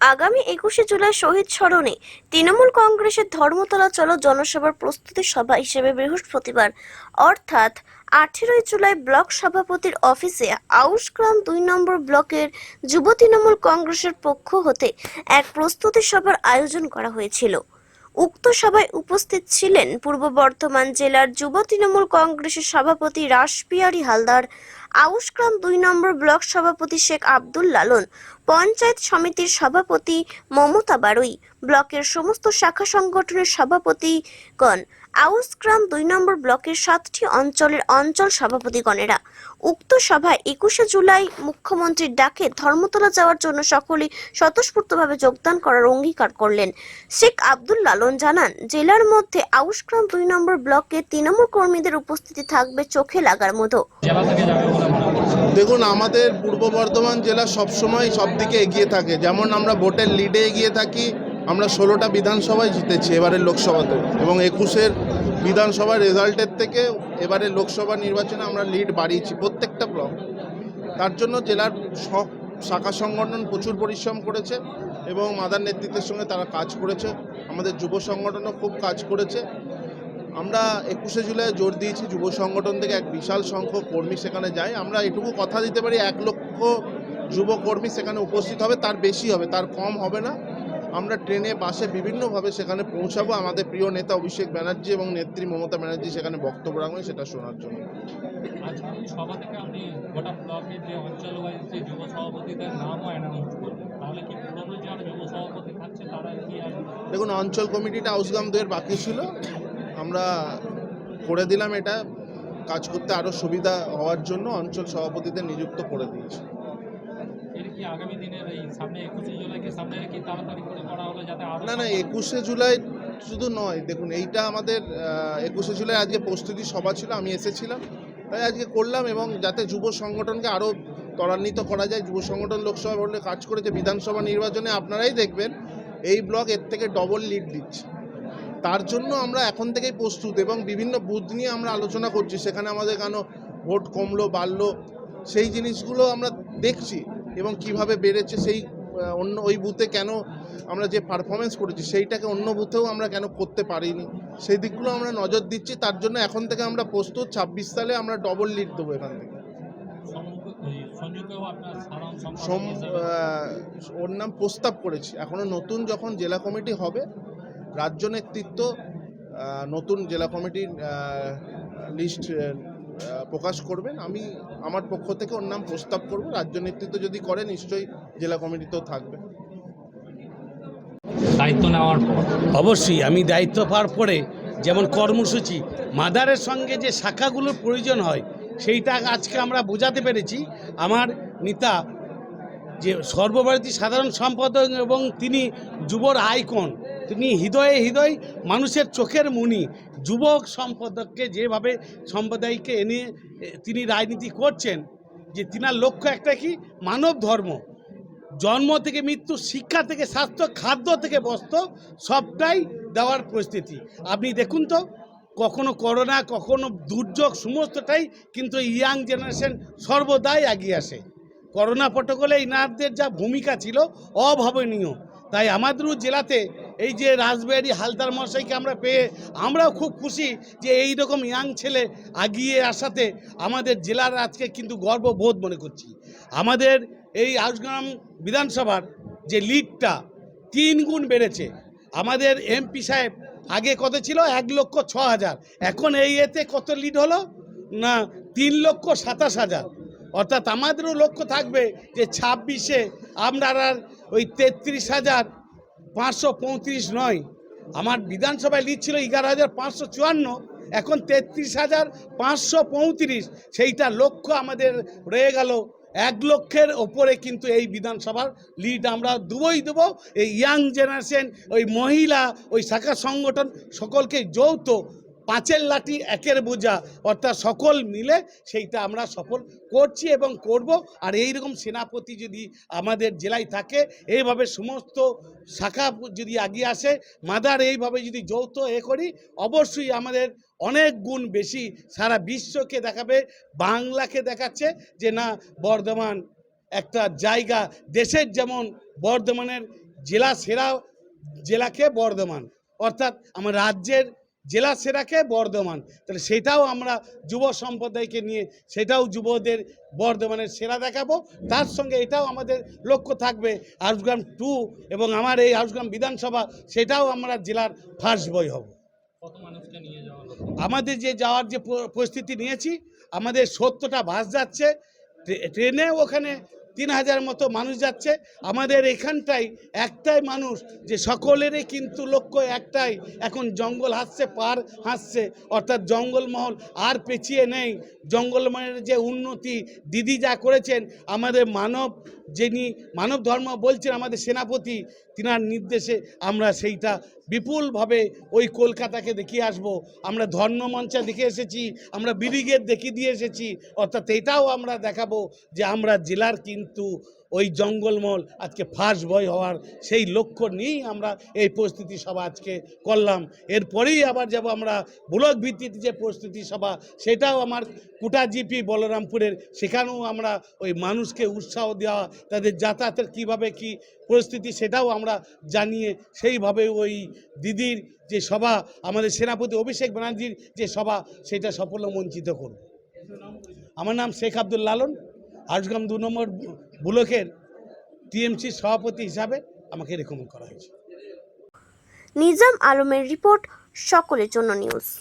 আগামী একুশে জুলাই শহীদ স্মরণে তৃণমূল কংগ্রেসের ধর্মতলা চলো জনসভার প্রস্তুতি সভা হিসেবে বৃহস্পতিবার, অর্থাৎ আঠেরোই জুলাই ব্লক সভাপতির অফিসে আউশগ্রাম দুই নম্বর ব্লকের যুব তৃণমূল কংগ্রেসের পক্ষ হতে এক প্রস্তুতি সভার আয়োজন করা হয়েছিল। উক্ত সভায় উপস্থিত ছিলেন পূর্ব বর্ধমান জেলার যুব তৃণমূল কংগ্রেসের সভাপতি রাসবিহারী হালদার আউশগ্রাম দুই নম্বর ব্লক সভাপতি শেখ আব্দুল লালন, পঞ্চায়েত সমিতির সভাপতি মমতা বারুই, ব্লকের সমস্ত শাখা সংগঠনের সভাপতিগণ আউসগ্রাম দুই নম্বর ব্লকের সাতটি অঞ্চলের অঞ্চল সভাপতিগণেরা। উক্ত সভায় একুশে জুলাই মুখ্যমন্ত্রীর ডাকে ধর্মতলা যাওয়ার জন্য সকলেই স্বতঃস্ফূর্তভাবে যোগদান করার অঙ্গীকার করলেন। শেখ আব্দুল লালন জানান, জেলার মধ্যে আউসগ্রাম দুই নম্বর ব্লকে তৃণমূল কর্মীদের উপস্থিতি থাকবে চোখে লাগার মতো। দেখুন, আমাদের পূর্ব বর্ধমান জেলা সবসময় সব দিকে এগিয়ে থাকে। যেমন আমরা ভোটের লিডে এগিয়ে থাকি আমরা ষোলোটা বিধানসভায় জিতেছি এবারের লোকসভাতে এবং একুশের বিধানসভার রেজাল্টের থেকে এবারের লোকসভা নির্বাচনে আমরা লিড বাড়িয়েছি প্রত্যেকটা ব্লক তার জন্য জেলার সব শাখা সংগঠন প্রচুর পরিশ্রম করেছে এবং মাদার নেতৃত্বের সঙ্গে তারা কাজ করেছে। আমাদের যুব সংগঠনও খুব কাজ করেছে। আমরা একুশে জুলাই জোর দিয়েছি যুব সংগঠন থেকে এক বিশাল সংখ্যক কর্মী সেখানে যায়। আমরা এটুকু কথা দিতে পারি, এক লক্ষ যুবকর্মী সেখানে উপস্থিত হবে, তার বেশি হবে, তার কম হবে না। আমরা ট্রেনে বাসে বিভিন্নভাবে সেখানে পৌঁছাবো। আমাদের প্রিয় নেতা অভিষেক ব্যানার্জি এবং নেত্রী মমতা ব্যানার্জি সেখানে বক্তব্য রাখবেন সেটা শোনার জন্য। সভা থেকে আপনি গোটা ব্লকের যে অঞ্চল যে যুব সভাপতিদের নামও অ্যানাউন্স করবেন তাহলে কি পুরনো যারা যুব সভাপতি থাকছে তারা কি দেখুন অঞ্চল কমিটিটা আউসগাম দুয়ের বাকি ছিল। আমরা করে দিলাম এটা। কাজ করতে আরও সুবিধা হওয়ার জন্য অঞ্চল সভাপতিদের নিযুক্ত করে দিয়েছি। কি আগামী দিনের এই সামনে একুশে জুলাইকে সামনে রেখে তাড়াতাড়ি করে করা হলো যাতে আরও না না একুশে জুলাই শুধু নয় দেখুন এইটা আমাদের একুশে জুলাই আজকে প্রস্তুতি সভা ছিল আমি এসেছিলাম তাই আজকে করলাম এবং যাতে যুব সংগঠনকে আরও ত্বরান্বিত করা যায় যুব সংগঠন লোকসভা ভোটে কাজ করেছে বিধানসভা নির্বাচনে আপনারাই দেখবেন এই ব্লক এর থেকে ডবল লিড দিচ্ছে। তার জন্য আমরা এখন থেকেই প্রস্তুত এবং বিভিন্ন বুথ নিয়ে আমরা আলোচনা করছি সেখানে আমাদের কেন ভোট কমলো বাড়লো সেই জিনিসগুলো আমরা দেখছি। এবং কীভাবে বেড়েছে সেই অন্য ওই বুথে কেন আমরা যে পারফরমেন্স করেছি সেইটাকে অন্য বুথেও আমরা কেন করতে পারিনি? সেই দিকগুলো আমরা নজর দিচ্ছি, তার জন্য এখন থেকে আমরা প্রস্তুত। ছাব্বিশ সালে আমরা ডবল লিড দেবো এখান থেকে। ওর নাম প্রস্তাব করেছি। এখনও নতুন যখন জেলা কমিটি হবে, রাজ্য নেতৃত্ব নতুন জেলা কমিটির লিস্ট প্রকাশ করবেন। আমি আমার পক্ষ থেকে ওর নাম প্রস্তাব করব। রাজ্য নেতৃত্ব যদি করে নিশ্চয়ই জেলা কমিটিতেও থাকবে। দায়িত্ব নেওয়ার পর। অবশ্যই আমি দায়িত্ব পাওয়ার পরে যেমন কর্মসূচি মাদারের সঙ্গে যে শাখাগুলোর প্রয়োজন হয় সেইটা আজকে আমরা বোঝাতে পেরেছি। আমার নেতা যে সর্বভারতীয় সাধারণ সম্পাদক এবং তিনি যুবর আইকন তিনি হৃদয়ে হৃদয় মানুষের চোখের মুনি, যুবক সম্পাদককে যেভাবে সম্প্রদায়কে এনে, তিনি রাজনীতি করছেন, যে তিনার লক্ষ্য একটা কি? মানব ধর্ম। জন্ম থেকে মৃত্যু, শিক্ষা থেকে স্বাস্থ্য, খাদ্য থেকে বস্ত্র, সবটাই দেওয়ার পরিস্থিতি। আপনি দেখুন তো, কখনো করোনা, কখনো দুর্যোগ, সমস্তটাই কিন্তু ইয়াং জেনারেশন সর্বদাই এগিয়ে আসে। করোনা প্রটোকলে ইনারদের যা ভূমিকা ছিল, অভাবনীয়। তাই আমাদেরও জেলাতে এই যে রাসবিহারী হালদার মশাইকে আমরা পেয়ে আমরাও খুব খুশি যে এই রকম ইয়াং ছেলে আগিয়ে আসাতে আমাদের জেলার আজকে কিন্তু গর্ববোধ মনে করছি। আমাদের এই আউসগ্রাম বিধানসভার যে লিডটা তিন গুণ বেড়েছে। আমাদের এমপি সাহেব আগে কত ছিল? এক লক্ষ ছ হাজার। এখন এই এতে কত লিড হলো? না, তিন লক্ষ সাতাশ হাজার। অর্থাৎ আমাদেরও লক্ষ্য থাকবে যে ছাব্বিশে আমরা আর ওই তেত্রিশ হাজার পাঁচশো পঁয়ত্রিশ নয়। আমার বিধানসভায় লিড ছিল এগারো হাজার পাঁচশো চুয়ান্ন, এখন তেত্রিশ হাজার পাঁচশো পঁয়ত্রিশ। সেইটা লক্ষ্য আমাদের রয়ে গেল। এক লক্ষের ওপরে কিন্তু এই বিধানসভার লিড আমরা দুবই দেবো। এই ইয়াং জেনারেশন, ওই মহিলা, ওই শাখা সংগঠন সকলকে যৌথ পাঁচের লাঠি, একের বোঝা, অর্থাৎ সকল মিলে সেইটা আমরা সফল করছি এবং করব। আর এই রকম সেনাপতি যদি আমাদের জেলায় থাকে, এইভাবে সমস্ত শাখা যদি এগিয়ে আসে, মাদার এইভাবে যদি যৌথ এ করি, অবশ্যই আমাদের অনেক গুণ বেশি সারা বিশ্বকে দেখাবে, বাংলাকে দেখাচ্ছে যে না, বর্ধমান একটা জায়গা, দেশের যেমন বর্ধমানের জেলা সেরা জেলাকে বর্ধমান, অর্থাৎ আমার রাজ্যের জেলা সেরাকে বর্ধমান। তাহলে সেটাও আমরা যুব সম্প্রদায়কে নিয়ে সেটাও যুবদের বর্ধমানের সেরা দেখাবো। তার সঙ্গে এটাও আমাদের লক্ষ্য থাকবে হাউসগ্রাম টু এবং আমার এই হাউসগ্রাম বিধানসভা সেটাও আমরা জেলার ফার্স্ট বই হব। আমাদের যে যাওয়ার যে পরিস্থিতি নিয়েছি আমাদের সত্যটা বাস যাচ্ছে ট্রে- ট্রেনে ওখানে তিন হাজার মতো মানুষ যাচ্ছে। আমাদের এখানটাই একটাই মানুষ যে সকলেরই কিন্তু লক্ষ্য একটাই, এখন জঙ্গল হাসছে পার হাসছে। অর্থাৎ জঙ্গলমহল আর পেছিয়ে নেই। জঙ্গলমহলের যে উন্নতি, দিদি যা করেছেন, আমাদের মানব যিনি মানব ধর্ম বলছেন আমাদের সেনাপতি, তিনার নির্দেশে আমরা সেইটা বিপুলভাবে ওই কলকাতাকে দেখিয়ে আসব। আমরা ধর্মমঞ্চা দেখে এসেছি, আমরা ব্রিগেড দেখিয়ে দিয়ে এসেছি। অর্থাৎ এটাও আমরা দেখাবো যে আমরা জেলার কিন্তু ওই জঙ্গলমহল আজকে ফার্স্ট বয় হওয়ার সেই লক্ষ্য নিয়েই আমরা এই প্রস্তুতি সভা আজকে করলাম। এরপরেই আবার যাব আমরা ব্লক ভিত্তিতে যে প্রস্তুতি সভা, সেটাও আমার কুটা জিপি বলরামপুরের, সেখানেও আমরা ওই মানুষকে উৎসাহ দেওয়া, তাদের যাতায়াতের কীভাবে কি পরিস্থিতি সেটাও আমরা জানিয়ে, সেইভাবে ওই দিদির যে সভা, আমাদের সেনাপতি অভিষেক ব্যানার্জির যে সভা, সেটা সফল বঞ্চিত করব। আমার নাম শেখ আব্দুল লালন, আজগাম দু নম্বর ব্লকের টিএমসির সভাপতি হিসাবে আমাকে রেকমেন্ড করা হয়েছে। নিজাম আলমের রিপোর্ট সকলের জন্য নিউজ।